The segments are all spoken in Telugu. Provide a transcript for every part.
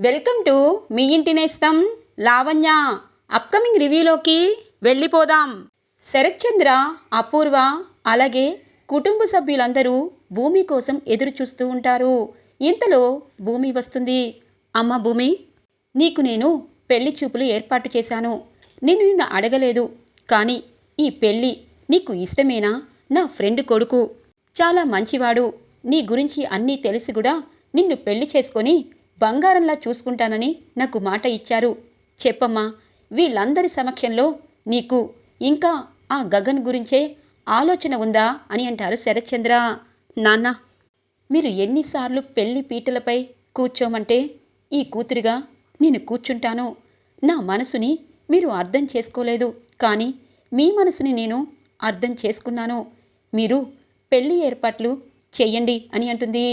వెల్కమ్ టు మీ ఇంటి నేస్తం లావణ్య. అప్కమింగ్ రివ్యూలోకి వెళ్ళిపోదాం. శరత్చంద్ర అపూర్వ అలాగే కుటుంబ సభ్యులందరూ భూమి కోసం ఎదురు చూస్తూ ఉంటారు. ఇంతలో భూమి వస్తుంది. అమ్మ భూమి నీకు నేను పెళ్ళి చూపులు ఏర్పాటు చేశాను. నేను నిన్ను అడగలేదు. కానీ ఈ పెళ్ళి నీకు ఇష్టమేనా? నా ఫ్రెండ్ కొడుకు. చాలా మంచివాడు. నీ గురించి అన్నీ తెలిసి కూడా నిన్ను పెళ్ళి చేసుకొని బంగారంలా చూసుకుంటానని నాకు మాట ఇచ్చారు. చెప్పమ్మా వీళ్ళందరి సమక్షంలో నీకు ఇంకా ఆ గగన్ గురించే ఆలోచన ఉందా అని అంటారు శరత్చంద్ర. నాన్న మీరు ఎన్నిసార్లు పెళ్ళి పీటలపై కూర్చోమంటే ఈ కూతురిగా నేను కూర్చుంటాను. నా మనసుని మీరు అర్థం చేసుకోలేదు. కానీ మీ మనసుని నేను అర్థం చేసుకున్నాను. మీరు పెళ్ళి ఏర్పాట్లు చెయ్యండి అని అంటుంది.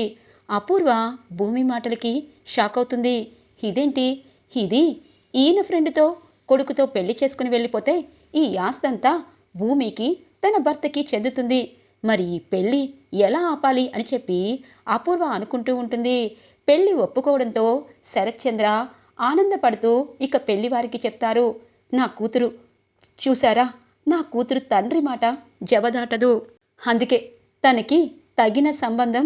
అపూర్వ భూమి మాటలకి షాక్ అవుతుంది. ఇదేంటి? ఇది ఈయన ఫ్రెండ్తో కొడుకుతో పెళ్ళి చేసుకుని వెళ్ళిపోతే ఈ ఆస్తంతా భూమికి తన భర్తకి చెందుతుంది. మరి ఈ పెళ్ళి ఎలా ఆపాలి అని చెప్పి అపూర్వ అనుకుంటూ ఉంటుంది. పెళ్ళి ఒప్పుకోవడంతో శరత్చంద్ర ఆనందపడుతూ ఇక పెళ్ళి వారికి చెప్తారు. నా కూతురు చూసారా నా కూతురు తండ్రి మాట జవదాటదు అందుకే తనకి తగిన సంబంధం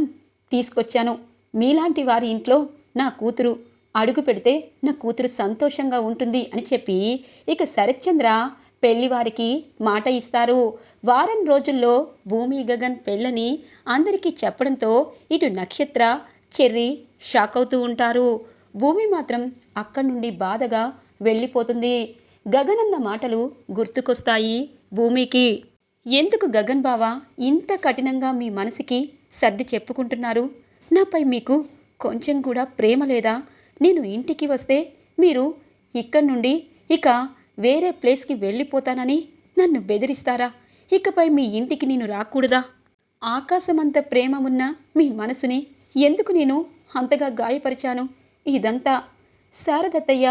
తీసుకొచ్చాను. మీలాంటి వారి ఇంట్లో నా కూతురు అడుగు పెడితే నా కూతురు సంతోషంగా ఉంటుంది అని చెప్పి ఇక శరత్చంద్ర పెళ్ళివారికి మాట ఇస్తారు. వారం రోజుల్లో భూమి గగన్ పెళ్ళని అందరికీ చెప్పడంతో ఇటు నక్షత్ర చెర్రి షాక్ అవుతూ ఉంటారు. భూమి మాత్రం అక్కడి నుండి బాధగా వెళ్ళిపోతుంది. గగన్ మాటలు గుర్తుకొస్తాయి భూమికి. ఎందుకు గగన్ బావా? ఇంత కఠినంగా మీ మనసుకి సర్ది చెప్పుకుంటున్నారు. నాపై మీకు కొంచెం కూడా ప్రేమ లేదా? నేను ఇంటికి వస్తే మీరు ఇక్కడి నుండి ఇక వేరే ప్లేస్కి వెళ్ళిపోతానని నన్ను బెదిరిస్తారా? ఇకపై మీ ఇంటికి నేను రాకూడదా? ఆకాశమంత ప్రేమ ఉన్న మీ మనసుని ఎందుకు నేను అంతగా గాయపరిచాను? ఇదంతా శారదత్తయ్య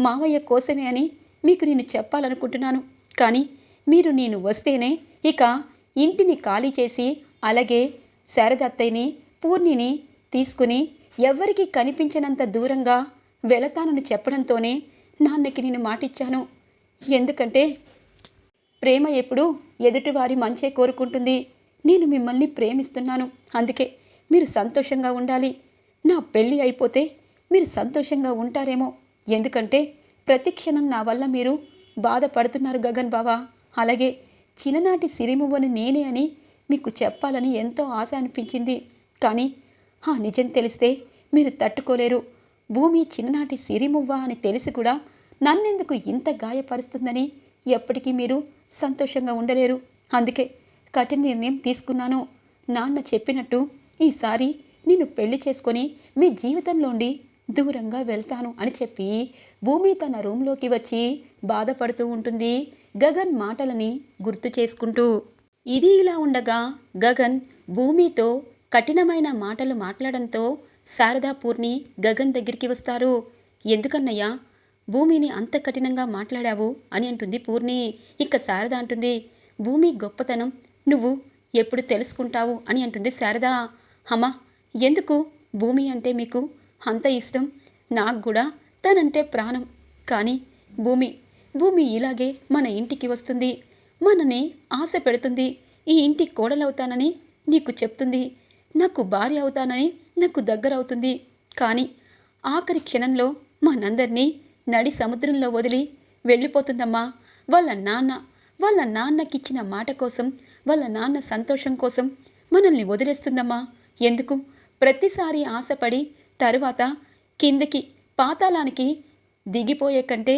మావయ్య కోసమే అని మీకు నేను చెప్పాలనుకుంటున్నాను. కానీ మీరు నేను వస్తేనే ఇక ఇంటిని ఖాళీ చేసి అలాగే శారదత్తయ్యని పూర్ణిని తీసుకుని ఎవ్వరికీ కనిపించినంత దూరంగా వెళతానని చెప్పడంతోనే నాన్నకి నేను మాటిచ్చాను. ఎందుకంటే ప్రేమ ఎప్పుడు ఎదుటివారి మంచే కోరుకుంటుంది. నేను మిమ్మల్ని ప్రేమిస్తున్నాను. అందుకే మీరు సంతోషంగా ఉండాలి. నా పెళ్ళి అయిపోతే మీరు సంతోషంగా ఉంటారేమో. ఎందుకంటే ప్రతిక్షణం నా వల్ల మీరు బాధపడుతున్నారు గగన్ బావా. అలాగే చిన్ననాటి సిరిమువ్వని నేనే అని మీకు చెప్పాలని ఎంతో ఆశ అనిపించింది. కానీ ఆ నిజం తెలిస్తే మీరు తట్టుకోలేరు. భూమి చిన్ననాటి సిరిమువ్వ అని తెలిసి కూడా నన్నెందుకు ఇంత గాయపరుస్తుందని ఎప్పటికీ మీరు సంతోషంగా ఉండలేరు. అందుకే కఠిన నిర్ణయం తీసుకున్నాను. నాన్న చెప్పినట్టు ఈసారి నేను పెళ్ళి చేసుకొని మీ జీవితంలోండి దూరంగా వెళ్తాను అని చెప్పి భూమి తన రూంలోకి వచ్చి బాధపడుతూ ఉంటుంది గగన్ మాటలని గుర్తు చేసుకుంటూ. ఇది ఇలా ఉండగా గగన్ భూమితో కఠినమైన మాటలు మాట్లాడంతో శారదా పూర్ణి గగన్ దగ్గరికి వస్తారు. ఎందుకన్నయ్యా? భూమిని అంత కఠినంగా మాట్లాడావు అని అంటుంది పూర్ణి. ఇక శారద అంటుంది భూమి గొప్పతనం. నువ్వు ఎప్పుడు తెలుసుకుంటావు? అని అంటుంది శారద. అమ్మా ఎందుకు? భూమి అంటే మీకు అంత ఇష్టం. నాకు కూడా తనంటే ప్రాణం. కానీ భూమి భూమి ఇలాగే మన ఇంటికి వస్తుంది. మనని ఆశ పెడుతుంది. ఈ ఇంటి కోడలవుతానని నీకు చెప్తుంది. నాకు భార్య అవుతానని నాకు దగ్గర అవుతుంది కానీ ఆఖరి క్షణంలో మనందరినీ నడి సముద్రంలో వదిలి వెళ్ళిపోతుందమ్మా. వాళ్ళ నాన్న వాళ్ళ నాన్నకిచ్చిన మాట కోసం వాళ్ళ నాన్న సంతోషం కోసం మనల్ని వదిలేస్తుందమ్మా. ఎందుకు? ప్రతిసారి ఆశపడి తరువాత కిందకి పాతాళానికి దిగిపోయే కంటే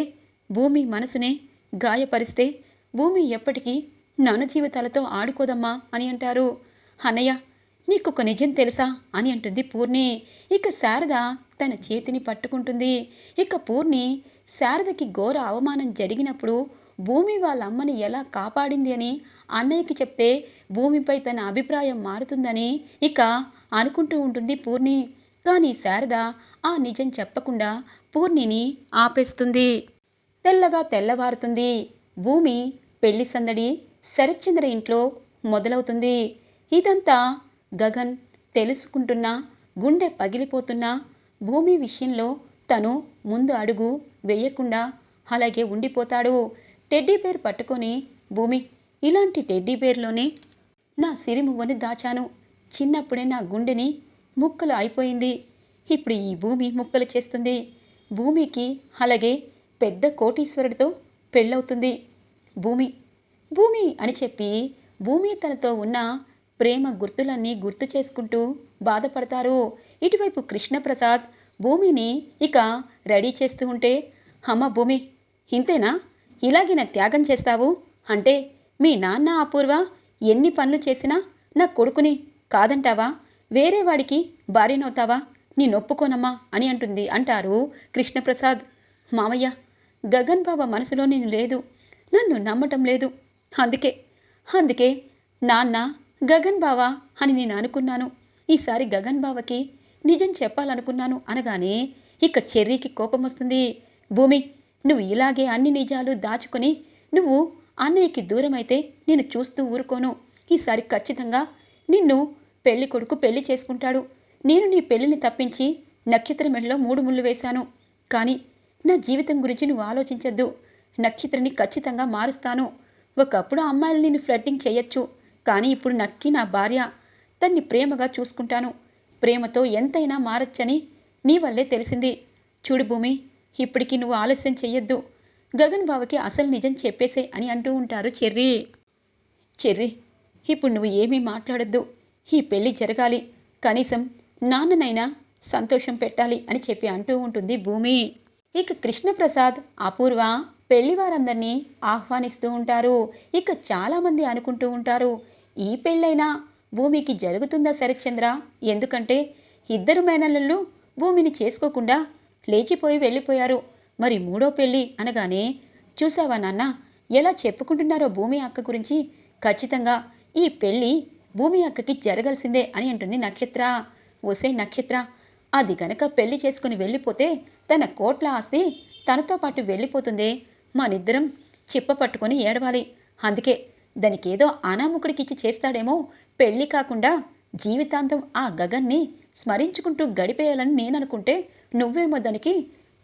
భూమి మనసునే గాయపరిస్తే భూమి ఎప్పటికీ నన జీవితాలతో ఆడుకోదమ్మా అని అంటారు. అన్నయ్య నీకొక నిజం తెలుసా అని అంటుంది పూర్ణి. ఇక శారద తన చేతిని పట్టుకుంటుంది. ఇక పూర్ణి శారదకి ఘోర అవమానం జరిగినప్పుడు భూమి వాళ్ళ అమ్మని ఎలా కాపాడింది అని అన్నయ్యకి చెప్తే భూమిపై తన అభిప్రాయం మారుతుందని ఇక అనుకుంటూ ఉంటుంది పూర్ణి. కానీ శారద ఆ నిజం చెప్పకుండా పూర్ణిని ఆపేస్తుంది. తెల్లగా తెల్లవారుతుంది. భూమి పెళ్ళి సందడి శరత్చంద్ర ఇంట్లో మొదలవుతుంది. ఇదంతా గగన్ తెలుసుకుంటున్నా గుండె పగిలిపోతున్నా భూమి విషయంలో తను ముందు అడుగు వేయకుండా అలాగే ఉండిపోతాడు. టెడ్డీ బేర్ పట్టుకొని భూమి ఇలాంటి టెడ్డీ బేర్లోనే నా సిరిమువ్వని దాచాను. చిన్నప్పుడే నా గుండెని ముక్కలు అయిపోయింది. ఇప్పుడు ఈ భూమి ముక్కలు చేస్తుంది. భూమికి అలాగే పెద్ద కోటీశ్వరుడితో పెళ్ళవుతుంది. భూమి భూమి అని చెప్పి భూమి తనతో ఉన్న ప్రేమ గుర్తులన్నీ గుర్తు చేసుకుంటూ బాధపడతారు. ఇటువైపు కృష్ణప్రసాద్ భూమిని ఇక రెడీ చేస్తూ ఉంటే అమ్మ భూమి ఇంతేనా? ఇలాగిన నా త్యాగం చేస్తావు? అంటే మీ నాన్న అపూర్వ ఎన్ని పనులు చేసినా నా కొడుకుని కాదంటావా? వేరే వాడికి భార్యనవుతావా? నీ నొప్పుకోనమ్మా అని అంటుంది అంటారు కృష్ణప్రసాద్. మామయ్య గగన్ బాబా మనసులో నేను లేదు. నన్ను నమ్మటం లేదు. అందుకే అందుకే నాన్న గగన్ బావా అని నేను అనుకున్నాను. ఈసారి గగన్ బావకి నిజం చెప్పాలనుకున్నాను అనగానే ఇక చెర్రీకి కోపం వస్తుంది. భూమి నువ్వు ఇలాగే అన్ని నిజాలు దాచుకుని నువ్వు అన్నయ్యకి దూరమైతే నేను చూస్తూ ఊరుకోను. ఈసారి ఖచ్చితంగా నిన్ను పెళ్ళి కొడుకు పెళ్ళి చేసుకుంటాడు. నేను నీ పెళ్ళిని తప్పించి నక్షత్ర మెడలో మూడు ముళ్ళు వేశాను. కానీ నా జీవితం గురించి నువ్వు ఆలోచించద్దు. నక్షత్రని ఖచ్చితంగా మారుస్తాను. ఒకప్పుడు అమ్మాయిలు నేను ఫ్లట్టింగ్ చేయొచ్చు. కానీ ఇప్పుడు నక్కి నా భార్య. తన్ని ప్రేమగా చూసుకుంటాను. ప్రేమతో ఎంతైనా మారచ్చని నీ వల్లే తెలిసింది. చూడు భూమి ఇప్పటికి నువ్వు ఆలస్యం చెయ్యొద్దు. గగన్ బావకి అసలు నిజం చెప్పేసే అని అంటూ ఉంటారు చెర్రీ. చెర్రీ ఇప్పుడు నువ్వు ఏమీ మాట్లాడొద్దు. ఈ పెళ్ళి జరగాలి. కనీసం నాన్ననైనా సంతోషం పెట్టాలి అని చెప్పి అంటూ ఉంటుంది భూమి. ఇక కృష్ణప్రసాద్ అపూర్వ. పెళ్ళివారందరినీ ఆహ్వానిస్తూ ఉంటారు. ఇక చాలామంది అనుకుంటూ ఉంటారు ఈ పెళ్ళైనా భూమికి జరుగుతుందా శరత్చంద్ర? ఎందుకంటే ఇద్దరు మేనల్లలు భూమిని చేసుకోకుండా లేచిపోయి వెళ్ళిపోయారు. మరి మూడో పెళ్ళి అనగానే చూసావా నాన్న ఎలా చెప్పుకుంటున్నారో భూమి అక్క గురించి? ఖచ్చితంగా ఈ పెళ్ళి భూమి అక్కకి జరగాల్సిందే అని అంటుంది నక్షత్ర. ఒసే నక్షత్ర అది గనక పెళ్ళి చేసుకుని వెళ్ళిపోతే తన కోట్ల ఆస్తి తనతో పాటు వెళ్ళిపోతుందే. మనిద్దరం చిప్ప పట్టుకొని ఏడవాలి. అందుకే దానికేదో అనాముకుడికిచ్చి చేస్తాడేమో. పెళ్ళి కాకుండా జీవితాంతం ఆ గగన్ని స్మరించుకుంటూ గడిపేయాలని నేననుకుంటే నువ్వేమో దానికి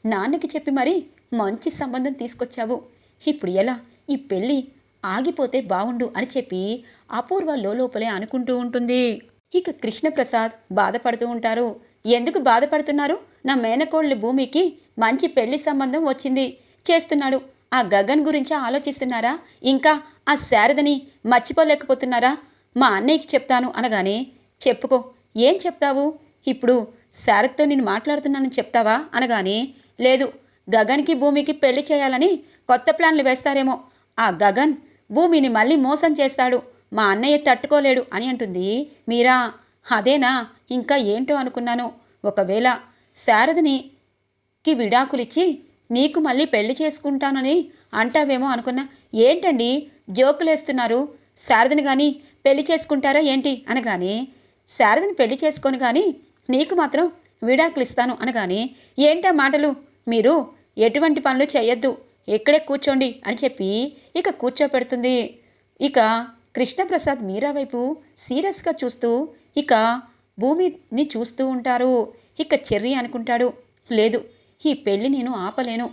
నాన్నకి చెప్పి మరి మంచి సంబంధం తీసుకొచ్చావు. ఇప్పుడు ఎలా? ఈ పెళ్ళి ఆగిపోతే బావుండు అని చెప్పి అపూర్వ లోపలే అనుకుంటూ ఉంటుంది. ఇక కృష్ణప్రసాద్ బాధపడుతూ ఉంటారు. ఎందుకు బాధపడుతున్నారు? నా మేనకోళ్ళ భూమికి మంచి పెళ్ళి సంబంధం వచ్చింది. చేస్తున్నాడు. ఆ గగన్ గురించి ఆలోచిస్తున్నారా? ఇంకా ఆ శారదని మర్చిపోలేకపోతున్నారా? మా అన్నయ్యకి చెప్తాను అనగానే చెప్పుకో ఏం చెప్తావు? ఇప్పుడు శారద్తో నేను మాట్లాడుతున్నానని చెప్తావా? అనగానే లేదు గగన్కి భూమికి పెళ్ళి చేయాలని కొత్త ప్లాన్లు వేస్తారేమో. ఆ గగన్ భూమిని మళ్ళీ మోసం చేస్తాడు. మా అన్నయ్య తట్టుకోలేడు అని అంటుంది మీరా. అదేనా? ఇంకా ఏంటో అనుకున్నాను. ఒకవేళ శారదని కి విడాకులిచ్చి నీకు మళ్ళీ పెళ్ళి చేసుకుంటానని అంటావేమో అనుకున్నా. ఏంటండి? జోకులేస్తున్నారు. శారదని కానీ పెళ్ళి చేసుకుంటారా ఏంటి? అనగానే శారదని పెళ్ళి చేసుకొని కానీ నీకు మాత్రం విడాకులు ఇస్తాను అనగానే ఏంటా మాటలు? మీరు ఎటువంటి పనులు చేయొద్దు. ఇక్కడే కూర్చోండి అని చెప్పి ఇక కూర్చోపెడుతుంది. ఇక కృష్ణప్రసాద్ మీరా వైపు సీరియస్గా చూస్తూ ఇక భూమిని చూస్తూ ఉంటారు. ఇక చెర్రీ అనుకుంటాడు. లేదు ఈ పెళ్ళి నేను ఆపలేను.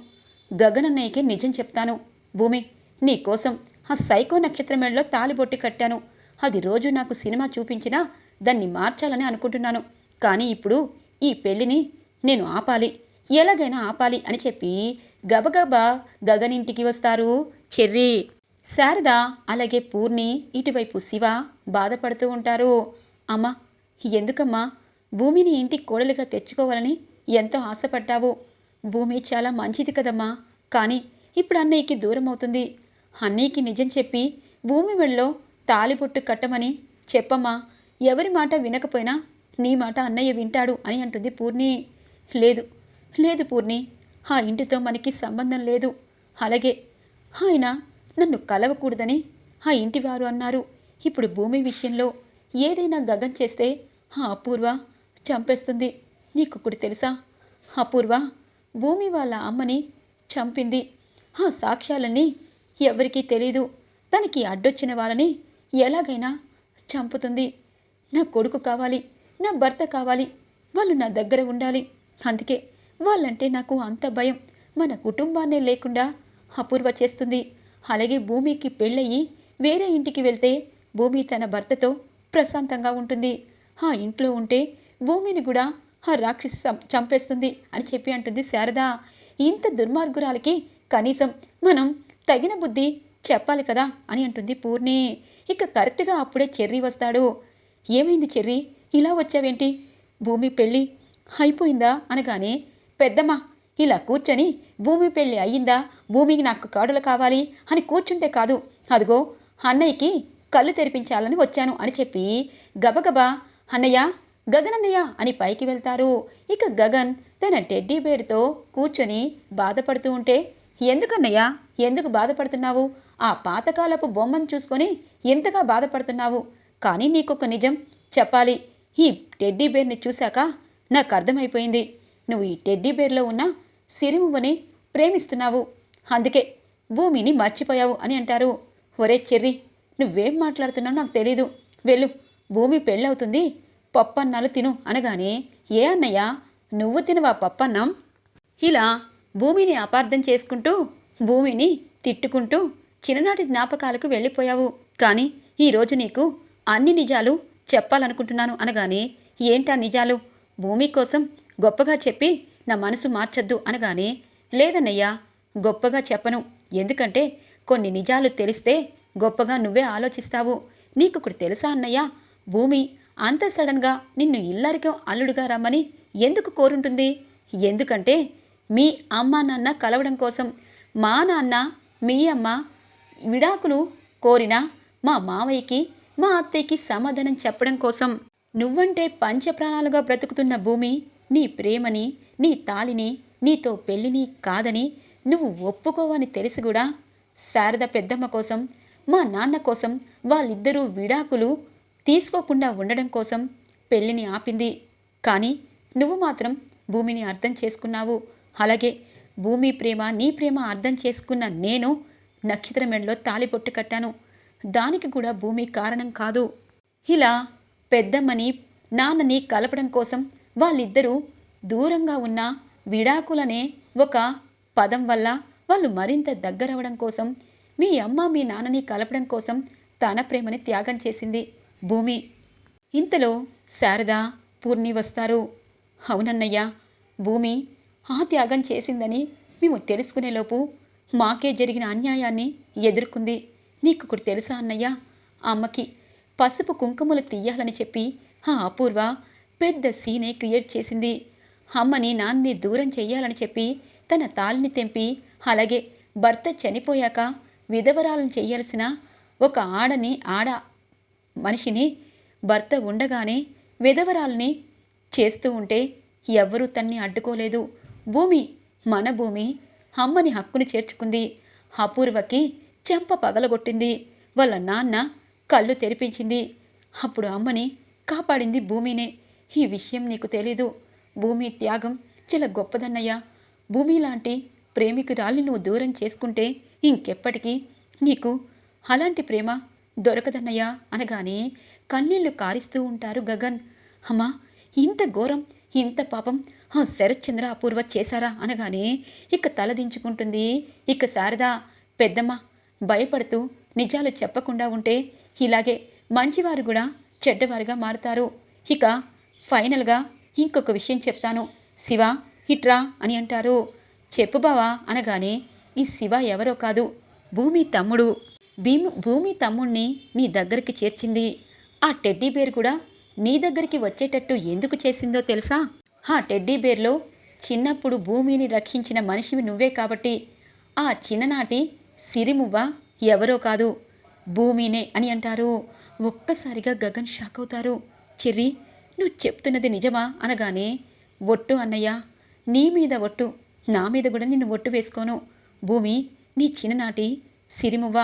గగనన్నయ్యకి నిజం చెప్తాను. భూమి నీ కోసం ఆ సైకో నక్షత్రం తాలిబొట్టి కట్టాను. అది రోజు నాకు సినిమా చూపించినా దాన్ని మార్చాలని అనుకుంటున్నాను. కానీ ఇప్పుడు ఈ పెళ్ళిని నేను ఆపాలి. ఎలాగైనా ఆపాలి అని చెప్పి గబగబా గగనింటికి వస్తారు చెర్రీ. శారద అలాగే పూర్ణి ఇటువైపు శివ బాధపడుతూ ఉంటారు. అమ్మా ఎందుకమ్మా? భూమిని ఇంటి కోడలిగా తెచ్చుకోవాలని ఎంతో ఆశపడ్డావు. భూమి చాలా మంచిది కదమ్మా. కానీ ఇప్పుడు అన్నయ్యకి దూరం అవుతుంది. అన్నయ్యకి నిజం చెప్పి భూమి మెళ్ళలో తాలిబొట్టు కట్టమని చెప్పమ్మా. ఎవరి మాట వినకపోయినా నీ మాట అన్నయ్య వింటాడు అని అంటుంది పూర్ణి. లేదు లేదు పూర్ణి. ఆ ఇంటితో మనకి సంబంధం లేదు. అలాగే ఆయన నన్ను కలవకూడదని ఆ ఇంటివారు అన్నారు. ఇప్పుడు భూమి విషయంలో ఏదైనా గగన్ చేస్తే ఆ అపూర్వ చంపేస్తుంది. నీకొకటి తెలుసా? అపూర్వ భూమి వాళ్ళ అమ్మని చంపింది. ఆ సాక్ష్యాలన్నీ ఎవరికీ తెలీదు. తనకి అడ్డొచ్చిన వాళ్ళని ఎలాగైనా చంపుతుంది. నా కొడుకు కావాలి నా భర్త కావాలి వాళ్ళు నా దగ్గర ఉండాలి. అందుకే వాళ్ళంటే నాకు అంత భయం. మన కుటుంబాన్నే లేకుండా అపూర్వ చేస్తుంది. అలాగే భూమికి పెళ్ళయి వేరే ఇంటికి వెళ్తే భూమి తన భర్తతో ప్రశాంతంగా ఉంటుంది. ఆ ఇంట్లో ఉంటే భూమిని కూడా ఆ రాక్షసి చంపేస్తుంది అని చెప్పి అంటుంది శారద. ఇంత దుర్మార్గురాలకి కనీసం మనం తగిన బుద్ధి చెప్పాలి కదా అని అంటుంది పూర్ణి. ఇక కరెక్ట్గా అప్పుడే చెర్రీ వస్తాడు. ఏమైంది చెర్రీ? ఇలా వచ్చావేంటి? భూమి పెళ్ళి అయిపోయిందా అనగానే పెద్దమ్మ ఇలా కూర్చొని భూమి పెళ్ళి అయ్యిందా? భూమికి నాకు కాడులు కావాలి అని కూర్చుంటే కాదు. అదిగో అన్నయ్యకి కళ్ళు తెరిపించాలని వచ్చాను అని చెప్పి గబగబా అన్నయ్య గగనన్నయ్య అని పైకి వెళ్తారు. ఇక గగన్ తన టెడ్డీ బేర్తో కూర్చొని బాధపడుతూ ఉంటే ఎందుకన్నయ్య ఎందుకు బాధపడుతున్నావు? ఆ పాతకాలపు బొమ్మను చూసుకొని ఎంతగా బాధపడుతున్నావు? కానీ నీకొక నిజం చెప్పాలి. ఈ టెడ్డీ బేర్ని చూశాక నాకు అర్థమైపోయింది. నువ్వు ఈ టెడ్డీ బేర్లో ఉన్న సిరిమువ్వని ప్రేమిస్తున్నావు. అందుకే భూమిని మర్చిపోయావు అని అంటారు. ఒరే చెర్రి నువ్వేం మాట్లాడుతున్నావు నాకు తెలీదు. వెళ్ళు. భూమి పెళ్ళవుతుంది. పప్పన్నాలు తిను అనగానే ఏ అన్నయ్య నువ్వు తినవా పప్పన్నం? ఇలా భూమిని అపార్థం చేసుకుంటూ భూమిని తిట్టుకుంటూ చిన్ననాటి జ్ఞాపకాలకు వెళ్ళిపోయావు. కానీ ఈరోజు నీకు అన్ని నిజాలు చెప్పాలనుకుంటున్నాను అనగానే ఏంటా నిజాలు? భూమి కోసం గొప్పగా చెప్పి నా మనసు మార్చద్దు అనగానే లేదన్నయ్యా గొప్పగా చెప్పను. ఎందుకంటే కొన్ని నిజాలు తెలిస్తే గొప్పగా నువ్వే ఆలోచిస్తావు. నీకు ఒకటి తెలుసా అన్నయ్య? భూమి అంత సడన్గా నిన్ను ఇల్లరికం అల్లుడుగా రమ్మని ఎందుకు కోరుంటుంది? ఎందుకంటే మీ అమ్మ నాన్న కలవడం కోసం మా నాన్న మీ అమ్మ విడాకులు కోరిన మా మావయ్యకి మా అత్తయ్యకి సమాధానం చెప్పడం కోసం. నువ్వంటే పంచప్రాణాలుగా బ్రతుకుతున్న భూమి నీ ప్రేమని నీ తాళిని నీతో పెళ్ళిని కాదని నువ్వు ఒప్పుకోవని తెలిసి కూడా శారద పెద్దమ్మ కోసం మా నాన్న కోసం వాళ్ళిద్దరూ విడాకులు తీసుకోకుండా ఉండడం కోసం పెళ్ళిని ఆపింది. కానీ నువ్వు మాత్రం భూమిని అర్థం చేసుకున్నావు. అలాగే భూమి ప్రేమ నీ ప్రేమ అర్థం చేసుకున్న నేను నక్షత్ర మెడలో తాలిపొట్టు కట్టాను. దానికి కూడా భూమి కారణం కాదు. ఇలా పెద్దమ్మని నాన్నని కలపడం కోసం వాళ్ళిద్దరూ దూరంగా ఉన్న విడాకులనే ఒక పదం వల్ల వాళ్ళు మరింత దగ్గరవడం కోసం మీ అమ్మ మీ నాన్నని కలపడం కోసం తన ప్రేమని త్యాగం చేసింది. భూమి. ఇంతలో శారద పూర్ణి వస్తారు. అవునన్నయ్య భూమి ఆ త్యాగం చేసిందని మేము తెలుసుకునేలోపు మాకే జరిగిన అన్యాయాన్ని ఎదుర్కొంది. నీకు ఒకటి తెలుసా అన్నయ్య? అమ్మకి పసుపు కుంకుమలు తీయాలని చెప్పి ఆ అపూర్వ పెద్ద సీనే క్రియేట్ చేసింది. అమ్మని నాన్నని దూరం చెయ్యాలని చెప్పి తన తాలిని తెంపి అలాగే భర్త చనిపోయాక విధవరాలను చేయాల్సిన ఒక ఆడని ఆడ మనిషిని భర్త ఉండగానే విధవరాల్ని చేస్తూ ఉంటే ఎవ్వరూ తన్ని అడ్డుకోలేదు. భూమి మన భూమి అమ్మని హక్కుని చేర్చుకుంది. అపూర్వకి చెంప పగలగొట్టింది. వాళ్ళ నాన్న కళ్ళు తెరిపించింది. అప్పుడు అమ్మని కాపాడింది భూమినే. ఈ విషయం నీకు తెలీదు. భూమి త్యాగం చాలా గొప్పదన్నయ్యా. భూమి లాంటి ప్రేమికురాలిని నువ్వు దూరం చేసుకుంటే ఇంకెప్పటికీ నీకు అలాంటి ప్రేమ దొరకదన్నయ్యా అనగానే కన్నీళ్ళు కారిస్తూ ఉంటారు గగన్. అమ్మా ఇంత ఘోరం ఇంత పాపం ఆ శరత్చంద్ర అపూర్వ చేశారా అనగానే ఇక తలదించుకుంటుంది ఇక శారదా పెద్దమ్మ భయపడుతూ నిజాలు చెప్పకుండా ఉంటే ఇలాగే మంచివారు కూడా చెడ్డవారుగా మారుతారు. ఇక ఫైనల్గా ఇంకొక విషయం చెప్తాను. శివ ఇట్రా అని అంటారు. చెప్పు బావా అనగానే ఈ శివ ఎవరో కాదు భూమి తమ్ముడు. భీము భూమి తమ్ముణ్ణి నీ దగ్గరికి చేర్చింది. ఆ టెడ్డీ బేర్ కూడా నీ దగ్గరికి వచ్చేటట్టు ఎందుకు చేసిందో తెలుసా? ఆ టెడ్డీ బేర్లో చిన్నప్పుడు భూమిని రక్షించిన మనిషివి నువ్వే కాబట్టి ఆ చిన్ననాటి సిరిమువ్వ ఎవరో కాదు. భూమినే అని అంటారు. ఒక్కసారిగా గగన్ షాక్ అవుతారు. చెర్రీ నువ్వు చెప్తున్నది నిజమా? అనగానే ఒట్టు అన్నయ్య నీ మీద ఒట్టు నా మీద కూడా నిన్ను ఒట్టు వేసుకోను. భూమి నీ చిన్ననాటి సిరిమువ్వ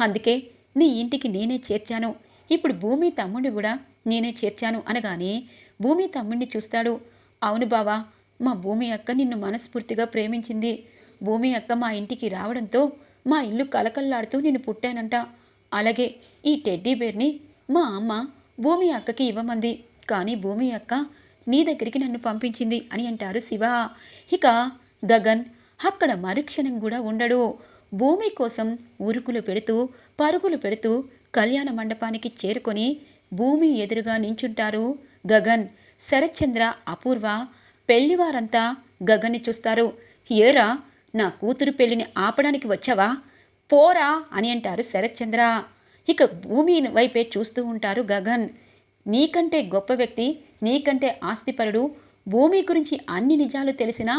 అందుకే నీ ఇంటికి నేనే చేర్చాను. ఇప్పుడు భూమి తమ్ముడిని కూడా నేనే చేర్చాను అనగానే భూమి తమ్ముడిని చూస్తాడు. అవును బావా మా భూమి అక్క నిన్ను మనస్ఫూర్తిగా ప్రేమించింది. భూమి అక్క మా ఇంటికి రావడంతో మా ఇల్లు కలకల్లాడుతూ నేను పుట్టానంట. అలాగే ఈ టెడ్డీ బేర్ని మా అమ్మ భూమి అక్కకి ఇవ్వమంది. కానీ భూమి అక్క నీ దగ్గరికి నన్ను పంపించింది అని అంటారు శివ. ఇక గగన్ అక్కడ మరుక్షణం కూడా ఉండడు. భూమి కోసం ఉరుకులు పెడుతూ పరుగులు పెడుతూ కళ్యాణ మండపానికి చేరుకొని భూమి ఎదురుగా నించుంటారు గగన్. శరత్చంద్ర అపూర్వ పెళ్ళివారంతా గగన్ని చూస్తారు. ఏరా నా కూతురు పెళ్ళిని ఆపడానికి వచ్చావా? పోరా అని అంటారు శరత్చంద్ర. ఇక భూమి వైపే చూస్తూ ఉంటారు గగన్. నీకంటే గొప్ప వ్యక్తి నీకంటే ఆస్తిపరుడు భూమి గురించి అన్ని నిజాలు తెలిసినా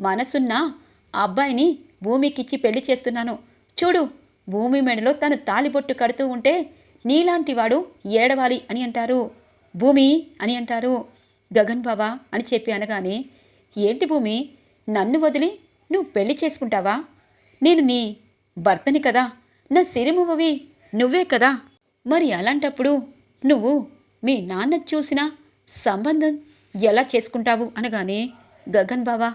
మనసున్న అబ్బాయిని భూమికిచ్చి పెళ్ళి చేస్తున్నాను. చూడు భూమి మెడలో తను తాలిబొట్టు కడుతూ ఉంటే నీలాంటి వాడు ఏడవాలి అని అంటారు. భూమి అని అంటారు. గగన్ బాబా అని చెప్పి అనగానే ఏంటి భూమి నన్ను వదిలి నువ్వు పెళ్ళి చేసుకుంటావా? నేను నీ భర్తని కదా నా సిరిమువ్వవి నువ్వే కదా. మరి అలాంటప్పుడు నువ్వు మీ నాన్న చూసిన సంబంధం ఎలా చేసుకుంటావు? అనగానే గగన్ బావా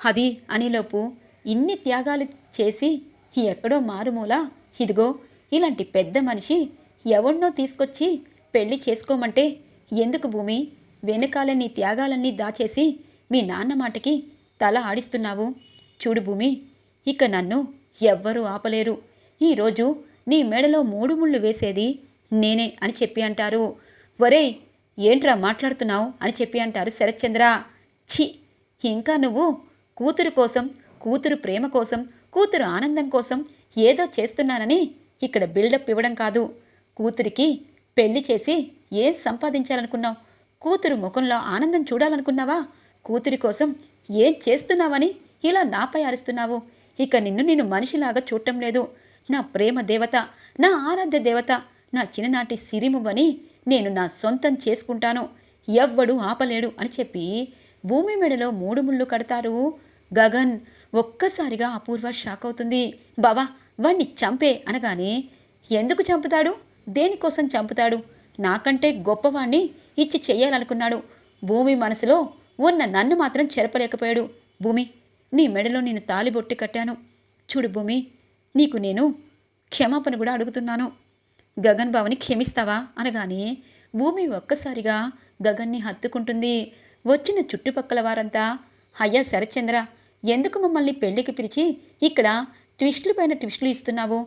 అది అనేలోపు ఇన్ని త్యాగాలు చేసి ఎక్కడో మారుమూల? ఇదిగో ఇలాంటి పెద్ద మనిషి ఎవడినో తీసుకొచ్చి పెళ్ళి చేసుకోమంటే ఎందుకు భూమి? వెనకాల నీ త్యాగాలన్నీ దాచేసి మీ నాన్న మాటకి తల ఆడిస్తున్నావు. చూడు భూమి ఇక నన్ను ఎవ్వరూ ఆపలేరు. ఈరోజు నీ మెడలో మూడు ముళ్ళు వేసేది నేనే అని చెప్పి అంటారు. ఒరే ఏంట్రా మాట్లాడుతున్నావు అని చెప్పి అంటారు శరత్చంద్ర. ఛీ ఇంకా నువ్వు కూతురు కోసం కూతురు ప్రేమ కోసం కూతురు ఆనందం కోసం ఏదో చేస్తున్నానని ఇక్కడ బిల్డప్ ఇవ్వడం కాదు. కూతురికి పెళ్ళి చేసి ఏం సంపాదించాలనుకున్నావు? కూతురు ముఖంలో ఆనందం చూడాలనుకున్నావా? కూతురి కోసం ఏం చేస్తున్నావని ఇలా నాపై అరుస్తున్నావు? ఇక నిన్ను నేను మనిషిలాగా చూడటం లేదు. నా ప్రేమ దేవత నా ఆరాధ్య దేవత నా చిన్ననాటి సిరిమువ్వని నేను నా సొంతం చేసుకుంటాను. ఎవ్వడు ఆపలేడు అని చెప్పి భూమి మెడలో మూడు ముళ్ళు కడతారు గగన్. ఒక్కసారిగా అపూర్వ షాక్ అవుతుంది. బావా వాణ్ణి చంపే అనగానే ఎందుకు చంపుతాడు? దేనికోసం చంపుతాడు? నాకంటే గొప్పవాణ్ణి ఇచ్చి చెయ్యాలనుకున్నాడు భూమి మనసులో ఉన్న నన్ను మాత్రం చెరపలేకపోయాడు. భూమి నీ మెడలో నేను తాలిబొట్టి కట్టాను. చూడు భూమి నీకు నేను క్షమాపణ కూడా అడుగుతున్నాను. గగన్ బావని క్షమిస్తావా? అనగానే భూమి ఒక్కసారిగా గగన్ని హత్తుకుంటుంది. వచ్చిన చుట్టుపక్కల వారంతా అయ్యా శరచంద్ర ఎందుకు మమ్మల్ని పెళ్ళికి పిలిచి ఇక్కడ ట్విస్టులు పైన ట్విస్టులు ఇస్తున్నావు?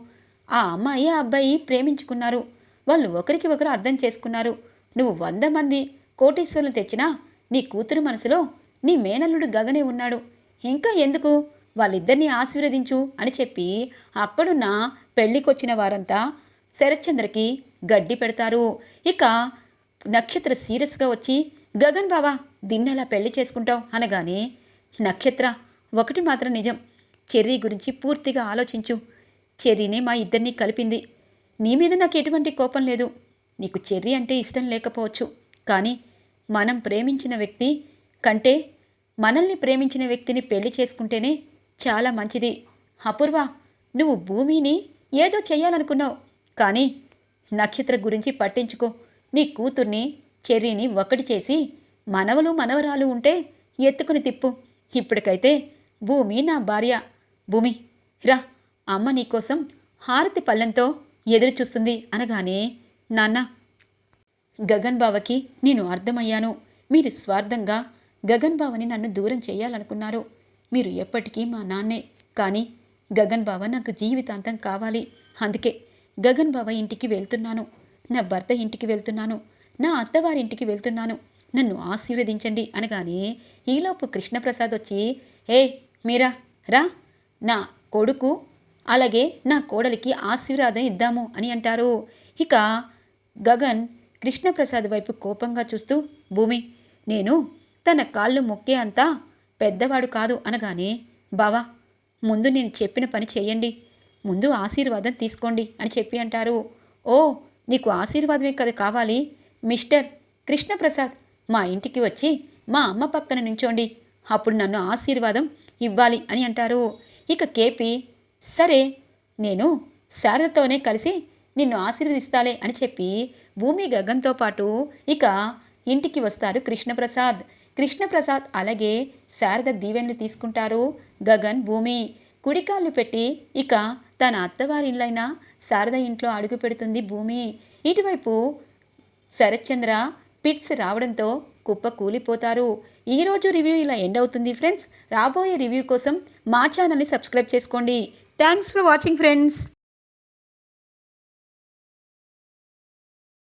ఆ అమ్మాయి ఆ అబ్బాయి ప్రేమించుకున్నారు. వాళ్ళు ఒకరికి ఒకరు అర్థం చేసుకున్నారు. నువ్వు వంద మంది కోటీశ్వరులు తెచ్చినా నీ కూతురు మనసులో నీ మేనల్లుడు గగనే ఉన్నాడు. ఇంకా ఎందుకు? వాళ్ళిద్దరినీ ఆశీర్వదించు అని చెప్పి అక్కడున్న పెళ్ళికొచ్చిన వారంతా శరత్చంద్రకి గడ్డి పెడతారు. ఇక నక్షత్ర సీరియస్గా వచ్చి గగన్ బావా దీన్నెలా పెళ్ళి చేసుకుంటావు? అనగానే నక్షత్ర ఒకటి మాత్రం నిజం. చెర్రీ గురించి పూర్తిగా ఆలోచించు. చెర్రీనే మా ఇద్దరినీ కలిపింది. నీ మీద నాకు ఎటువంటి కోపం లేదు. నీకు చెర్రీ అంటే ఇష్టం లేకపోవచ్చు. కానీ మనం ప్రేమించిన వ్యక్తి కంటే మనల్ని ప్రేమించిన వ్యక్తిని పెళ్ళి చేసుకుంటేనే చాలా మంచిది. అపూర్వ నువ్వు భూమిని ఏదో చేయాలనుకున్నావు కానీ నక్షత్ర గురించి పట్టించుకో. నీ కూతుర్ని చెర్రీని ఒకటి చేసి మనవలు మనవరాలు ఉంటే ఎత్తుకుని తిప్పు. ఇప్పటికైతే భూమి నా భార్య. భూమి రా. అమ్మ నీకోసం హారతి పల్లెంతో ఎదురు చూస్తుంది అనగానే నాన్న గగన్ బావకి నేను అర్థమయ్యాను. మీరు స్వార్థంగా గగన్ బావని నన్ను దూరం చేయాలనుకున్నారు. మీరు ఎప్పటికీ మా నాన్నే. కానీ గగన్ బావ నాకు జీవితాంతం కావాలి. అందుకే గగన్ బావ ఇంటికి వెళ్తున్నాను. నా భర్త ఇంటికి వెళ్తున్నాను. నా అత్తవారి ఇంటికి వెళ్తున్నాను. నన్ను ఆశీర్వదించండి అనగానే ఈలోపు కృష్ణప్రసాద్ వచ్చి ఏ మీరా? రా. నా కొడుకు అలాగే నా కోడలికి ఆశీర్వాదం ఇద్దాము అని అంటారు. ఇక గగన్ కృష్ణప్రసాద్ వైపు కోపంగా చూస్తూ భూమి నేను తన కాళ్ళు మొక్కే అంతా పెద్దవాడు కాదు అనగానే బావా ముందు నేను చెప్పిన పని చేయండి. ముందు ఆశీర్వాదం తీసుకోండి అని చెప్పి అంటారు. ఓ నీకు ఆశీర్వాదమే కదా కావాలి? మిస్టర్ కృష్ణప్రసాద్ మా ఇంటికి వచ్చి మా అమ్మ పక్కన నుంచోండి. అప్పుడు నన్ను ఆశీర్వాదం ఇవ్వాలి అని అంటారు. ఇక కేపీ సరే నేను శారదతోనే కలిసి నిన్ను ఆశీర్వదిస్తాలే అని చెప్పి భూమి గగన్తో పాటు ఇక ఇంటికి వస్తారు కృష్ణప్రసాద్. కృష్ణప్రసాద్ అలాగే శారద దీవెనలు తీసుకుంటారు గగన్ భూమి. కుడికాళ్ళు పెట్టి ఇక తన అత్తవారిళ్ళైన శారద ఇంట్లో అడుగు పెడుతుంది భూమి. ఇటువైపు శరత్చంద్ర పిట్స్ రావడంతో కుప్ప కూలిపోతారు. ఈరోజు రివ్యూ ఇలా ఎండ్ అవుతుంది ఫ్రెండ్స్. రాబోయే రివ్యూ కోసం మా ఛానల్ని సబ్స్క్రైబ్ చేసుకోండి. Thanks for watching friends.